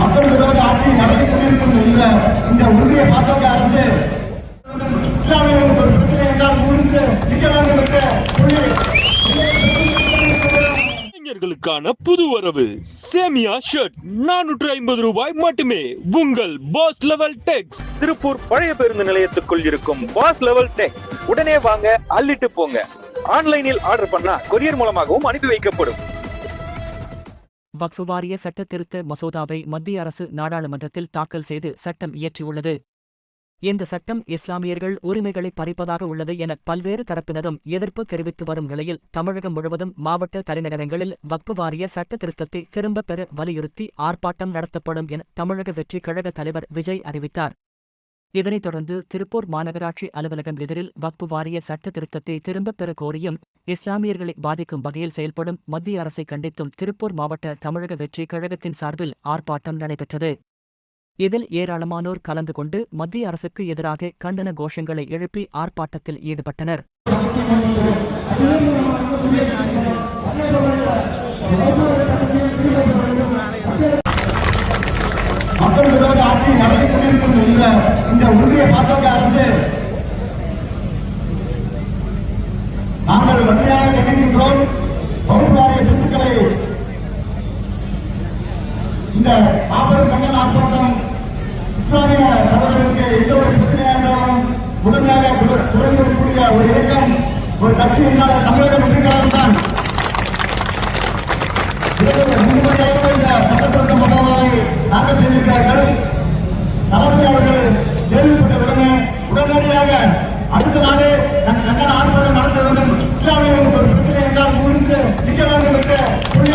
மக்கள் விரோத ஆட்சி நடத்தி கொண்டிருக்கும் இந்த இந்த ஒன்றிய பாஜக அரசு இஸ்லாமியர்களுக்கு ஒரு பிரச்சனை என்றால் முழுந்து நிற்க வேண்டும் என்ற இளைஞர்களுக்கான புது வரவு. சேமியா ஷர்ட் நானூற்று ஐம்பது ரூபாய் மட்டுமே. உங்கள் பாஸ் லெவல் டெக்ஸ் திருப்பூர் பழைய பேருந்து நிலையத்துக்குள் இருக்கும் பாஸ் லெவல் டெக்ஸ் உடனே வாங்க அள்ளிட்டு போங்க. ஆன்லைனில் ஆர்டர் பண்ணா கொரியர் மூலமாகவும் அனுப்பி வைக்கப்படும். வக்ஃபு வாரிய சட்ட திருத்த மசோதாவை மத்திய அரசு நாடாளுமன்றத்தில் தாக்கல் செய்து சட்டம் இயற்றியுள்ளது. இந்த சட்டம் இஸ்லாமியர்கள் உரிமைகளை பறிப்பதாக உள்ளது என பல்வேறு தரப்பினரும் எதிர்ப்பு தெரிவித்து வரும் நிலையில் தமிழகம் முழுவதும் மாவட்ட தலைநகரங்களில் வக்பு வாரிய சட்ட திருத்தத்தை திரும்பப் பெற வலியுறுத்தி ஆர்ப்பாட்டம் நடத்தப்படும் என தமிழக வெற்றி கழக தலைவர் விஜய் அறிவித்தார். இதனைத் தொடர்ந்து திருப்பூர் மாநகராட்சி அலுவலகம் எதிரில் வக்பு வாரிய சட்ட திருத்தத்தை திரும்பப் பெற கோரியும் இஸ்லாமியர்களை பாதிக்கும் வகையில் செயல்படும் மத்திய அரசை கண்டித்தும் திருப்பூர் மாவட்ட தமிழக வெற்றி கழகத்தின் சார்பில் ஆர்ப்பாட்டம் நடைபெற்றது. இதில் ஏராளமானோர் கலந்து கொண்டு மத்திய அரசுக்கு எதிராக கண்டன கோஷங்களை எழுப்பி ஆர்ப்பாட்டத்தில் ஈடுபட்டனர் மக்கள் விரோத ஆட்சி நடத்தி கொண்டிருக்கும் என்ற இந்த ஒன்றிய பாஜக அரசு. நாங்கள் வன்மையாக கண்டிக்கின்றோம். பகுப்பாரிய சொத்துக்களை இந்த மாபெரும் கண்டன ஆர்ப்பாட்டம் இஸ்லாமிய சகோதரருக்கு எந்த ஒரு பிரச்சனையாக இருந்தாலும் முழுமையாக குரல் கூடிய ஒரு இயக்கம் ஒரு கட்சி என்றால் தமிழக வெற்றி கழகம் தான் முன்னுரையாக இந்த சட்டத்திருத்த மசோதாவை தாக்கல் செய்திருக்கிறார்கள் தளபதி அவர்கள் கேள்விப்பட்ட உடனே உடனடியாக அடுத்த நாளே நம் கண்டன ஆர்ப்பாட்டம் நடத்த வேண்டும் இஸ்லாமியர்களுக்கு ஒரு பிரச்சனை என்றால் முழுந்து நிற்க வேண்டும் என்ற புள்ளி